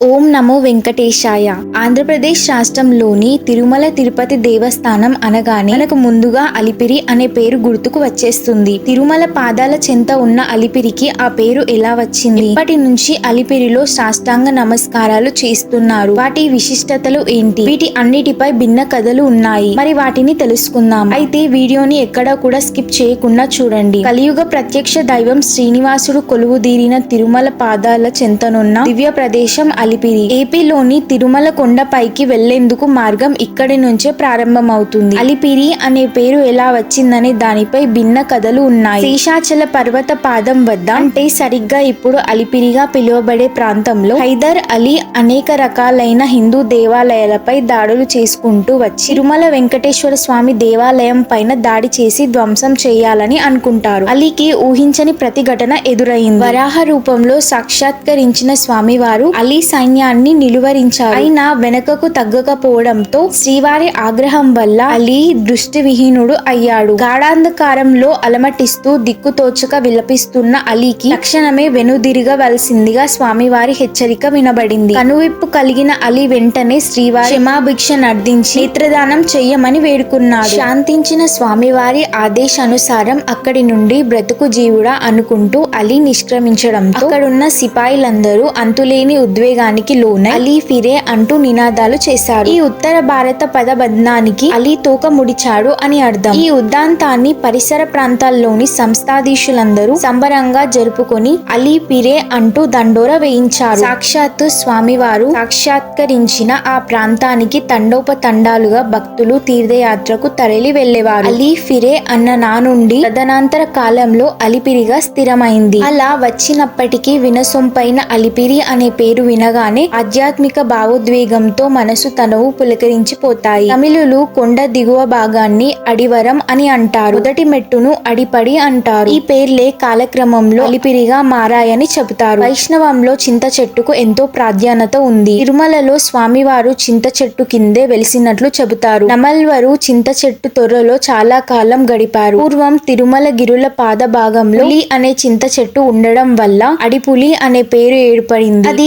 ఓం నమో వెంకటేశాయ. ఆంధ్రప్రదేశ్ రాష్ట్రంలోని తిరుమల తిరుపతి దేవస్థానం అనగానే మనకు ముందుగా అలిపిరి అనే పేరు గుర్తుకు వచ్చేస్తుంది. తిరుమల పాదాల చెంత ఉన్న అలిపిరికి ఆ పేరు ఎలా వచ్చింది? ఇప్పటి నుంచి అలిపిరిలో సాష్టాంగ నమస్కారాలు చేస్తున్నారు? వాటి విశిష్టతలు ఏంటి? వీటి అన్నిటిపై భిన్న కథలు ఉన్నాయి. మరి వాటిని తెలుసుకుందాం. అయితే వీడియోని ఎక్కడా కూడా స్కిప్ చేయకుండా చూడండి. కలియుగ ప్రత్యక్ష దైవం శ్రీనివాసుడు కొలువుదీరిన తిరుమల పాదాల చెంతనున్న దివ్య ప్రదేశం అలిపిరి ఏపీలోని తిరుమల కొండపైకి వెళ్ళేందుకు మార్గం ఇక్కడి నుంచే ప్రారంభమవుతుంది. అలిపిరి అనే పేరు ఎలా వచ్చిందనే దానిపై భిన్న కథలు ఉన్నాయి. శేషాచల పర్వత పాదం వద్ద అంటే సరిగ్గా ఇప్పుడు అలిపిరిగా పిలువబడే ప్రాంతంలో హైదర్ అలీ అనేక రకాలైన హిందూ దేవాలయాలపై దాడులు చేసుకుంటూ వచ్చి తిరుమల వెంకటేశ్వర స్వామి దేవాలయం పైన దాడి చేసి ధ్వంసం చేయాలని అనుకుంటారు. అలీకి ఊహించని ప్రతిఘటన ఎదురైంది. వరాహ రూపంలో సాక్షాత్కరించిన స్వామివారు అలీ సైన్యాన్ని నిలువరించారు. అయినా వెనకకు తగ్గకపోవడంతో శ్రీవారి ఆగ్రహం వల్ల అలీ దృష్టి విహీనుడు అయ్యాడు. గాఢాంధకారంలో అలమటిస్తూ దిక్కుతోచక విలపిస్తున్న అలీకి తక్షణమే వెనుదిరగవలసిందిగా స్వామివారి హెచ్చరిక వినబడింది. కనువిప్పు కలిగిన అలీ వెంటనే శ్రీవారి క్షమాభిక్ష నర్దించి నేత్రదానం చెయ్యమని వేడుకున్నాడు. శాంతించిన స్వామివారి ఆదేశానుసారం అక్కడి నుండి బ్రతుకు జీవుడా అనుకుంటూ అలీ నిష్క్రమించడంతో అక్కడున్న సిపాయిలందరూ అంతులేని ఉద్వేగాన్ని ఉద్వేగానికి లోనై అలీ ఫిరే అంటూ నినాదాలు చేశారు ఈ ఉత్తర భారత పదబంధానికి అలీ తోక ముడిచాడు అని అర్థం. ఈ ఉద్దాంతాన్ని పరిసర ప్రాంతాల్లోని సంస్థాధీశులందరూ సంబరంగా జరుపుకొని అలీ పిరే అంటూ దండోర వేయించారు. సాక్షాత్తు స్వామివారు సాక్షాత్కరించిన ఆ ప్రాంతానికి తండోపతండాలుగా భక్తులు తీర్థయాత్రకు తరలి వెళ్ళేవారు అలీ ఫిరే అన్న నా నుండి తదనంతర కాలంలో అలిపిరిగా స్థిరమైంది. అలా వచ్చినప్పటికీ వినసొంపైన అలిపిరి అనే పేరు చూడగానే ఆధ్యాత్మిక భావోద్వేగంతో మనసు తనవు పులకరించిపోతాయి. తమిళులు కొండ దిగువ భాగాన్ని అడివరం అని అంటారు. మొదటి మెట్టును అడిపడి అంటారు. ఈ పేర్లే కాలక్రమంలో అలిపిరిగా మారాయని చెబుతారు. వైష్ణవంలో చింత చెట్టుకు ఎంతో ప్రాధాన్యత ఉంది. తిరుమలలో స్వామివారు చింత చెట్టు కిందే వెలిసినట్లు చెబుతారు. నమల్వరు చింత చెట్టు తొర్రలో చాలా కాలం గడిపారు. పూర్వం తిరుమల గిరుల పాద భాగంలో పులి అనే చింత చెట్టు ఉండడం వల్ల అడిపులి అనే పేరు ఏర్పడింది. అది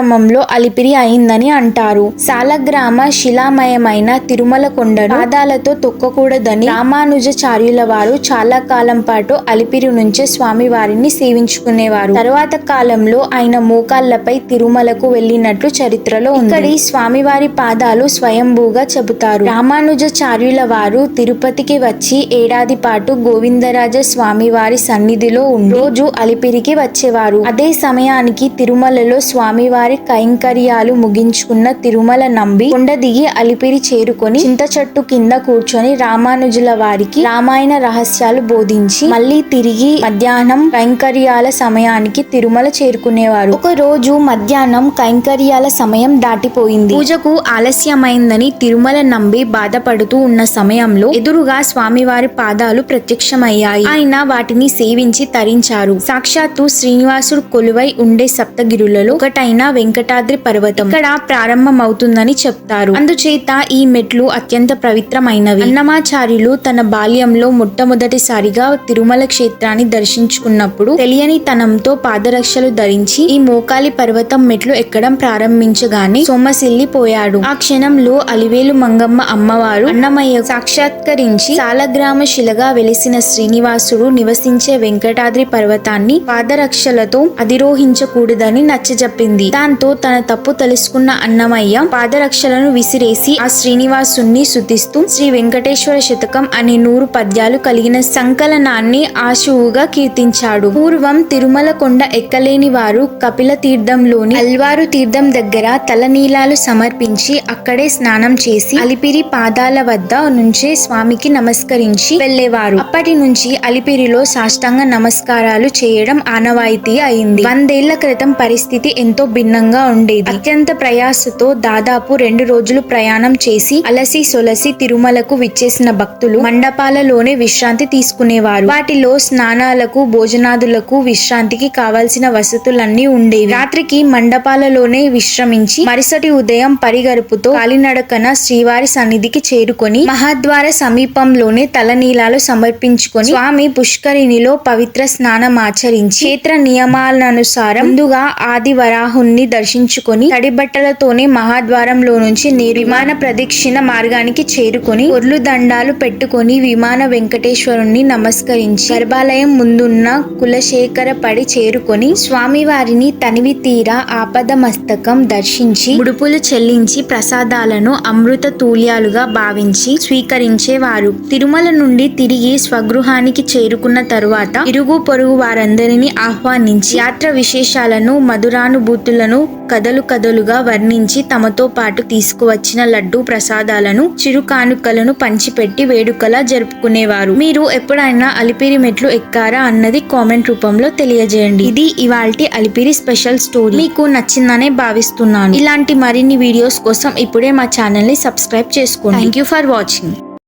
క్రమంలో అలిపిరి అయిందని అంటారు. సాలగ్రామ శిలామయమైన తిరుమల కొండను పాదాలతో తొక్కకూడదని రామానుజాచార్యుల వారు చాలా కాలం పాటు అలిపిరి నుంచే స్వామివారిని సేవించుకునేవారు. తరువాత కాలంలో ఆయన మోకాళ్ళపై తిరుమలకు వెళ్ళినట్లు చరిత్రలో ఉంది. ఇక్కడి స్వామివారి పాదాలు స్వయంభూగా చెబుతారు. రామానుజాచార్యుల వారు తిరుపతికి వచ్చి ఏడాది పాటు గోవిందరాజ స్వామివారి సన్నిధిలో ఉండి రోజు అలిపిరికి వచ్చేవారు. అదే సమయానికి తిరుమలలో స్వామివారి కైంకర్యాలు ముగించుకున్న తిరుమల నంబి కొండ దిగి అలిపిరి చేరుకొని చింత చెట్టు కింద కూర్చొని రామానుజుల వారికి రామాయణ రహస్యాలు బోధించి మళ్ళీ తిరిగి మధ్యాహ్నం కైంకర్యాల సమయానికి తిరుమల చేరుకునేవారు. ఒక రోజు మధ్యాహ్నం కైంకర్యాల సమయం దాటిపోయింది. పూజకు ఆలస్యమైందని తిరుమల నంబి బాధపడుతూ ఉన్న సమయంలో ఎదురుగా స్వామివారి పాదాలు ప్రత్యక్షమయ్యాయి. ఆయన వాటిని సేవించి తరించారు. సాక్షాత్తు శ్రీనివాసుడు కొలువై ఉండే సప్తగిరులలో ఒకటైన వెంకటాద్రి పర్వతం. ఇక్కడ ప్రారంభమవుతుందని చెప్తారు. అందుచేత ఈ మెట్లు అత్యంత పవిత్రమైనవి. అన్నమాచార్యులు తన బాల్యంలో మొట్టమొదటిసారిగా తిరుమల క్షేత్రాన్ని దర్శించుకున్నప్పుడు తెలియని తనంతో పాదరక్షలు ధరించి ఈ మోకాలి పర్వతం మెట్లు ఎక్కడం ప్రారంభించగానే సొమ్మసిల్లిపోయాడు ఆ క్షణంలో అలివేలు మంగమ్మ అమ్మవారు అన్నమయ్య సాక్షాత్కరించి సాలగ్రామ శిలగా వెలిసిన శ్రీనివాసుడు నివసించే వెంకటాద్రి పర్వతాన్ని పాదరక్షలతో అధిరోహించకూడదని నచ్చజెప్పింది. దాంతో తన తప్పు తెలుసుకున్న అన్నమయ్య పాదరక్షలను విసిరేసి ఆ శ్రీనివాసుణ్ణి శుద్ధిస్తూ శ్రీ వెంకటేశ్వర శతకం అనే నూరు పద్యాలు కలిగిన సంకలనాన్ని ఆశువుగా కీర్తించాడు. పూర్వం తిరుమల కొండ ఎక్కలేని వారు కపిల తీర్థంలోని అల్వారు తీర్థం దగ్గర తలనీలాలు సమర్పించి అక్కడే స్నానం చేసి అలిపిరి పాదాల వద్ద నుంచే స్వామికి నమస్కరించి వెళ్ళేవారు అప్పటి నుంచి అలిపిరిలో సాష్టాంగ నమస్కారాలు చేయడం ఆనవాయితీ అయింది. వందేళ్ళ క్రితం పరిస్థితి ఎంతో భిన్నంగా ఉండేది. అత్యంత ప్రయాసతో దాదాపు రెండు రోజులు ప్రయాణం చేసి అలసి సొలసి తిరుమలకు విచ్చేసిన భక్తులు మండపాలలోనే విశ్రాంతి తీసుకునేవారు. వాటిలో స్నానాలకు భోజనాదులకు విశ్రాంతికి కావాల్సిన వసతులన్నీ ఉండేవి. రాత్రికి మండపాలలోనే విశ్రమించి మరుసటి ఉదయం పరిగరుపుతో కాలినడకన శ్రీవారి సన్నిధికి చేరుకొని మహాద్వార సమీపంలోనే తలనీలాలు సమర్పించుకొని స్వామి పుష్కరిణిలో పవిత్ర స్నానం ఆచరించి క్షేత్ర నియమాలనుసారం ముందుగా ఆది వరాహుణ్ణి దేవుణ్ణి దర్శించుకొని తడి బట్టలతోనే మహాద్వారంలో నుంచి విమాన ప్రదక్షిణ మార్గానికి చేరుకొని ఒర్లు దండాలు పెట్టుకొని విమాన వెంకటేశ్వరుణ్ణి నమస్కరించి గర్భాలయం ముందున్న కులశేఖర పడి చేరుకొని స్వామివారిని తనివి తీరా ఆపద మస్తకం దర్శించి ముడుపులు చెల్లించి ప్రసాదాలను అమృత తూల్యాలుగా భావించి స్వీకరించేవారు. తిరుమల నుండి తిరిగి స్వగృహానికి చేరుకున్న తరువాత ఇరుగు పొరుగు వారందరినీ ఆహ్వానించి యాత్ర విశేషాలను మధురానుభూతులను కథలు కథలుగా వర్ణించి తమతో పాటు తీసుకువచ్చిన లడ్డు ప్రసాదాలను చిరు కానుకలను పంచిపెట్టి వేడుకలా జరుపుకునేవారు. మీరు ఎప్పుడైనా అలిపిరి మెట్లు ఎక్కారా అన్నది కామెంట్ రూపంలో తెలియజేయండి. ఇది ఇవాల్టి అలిపిరి స్పెషల్ స్టోరీ. మీకు నచ్చిందనే భావిస్తున్నాను. ఇలాంటి మరిన్ని వీడియోస్ కోసం ఇప్పుడే మా ఛానల్ని సబ్స్క్రైబ్ చేసుకోండి. Thank you for watching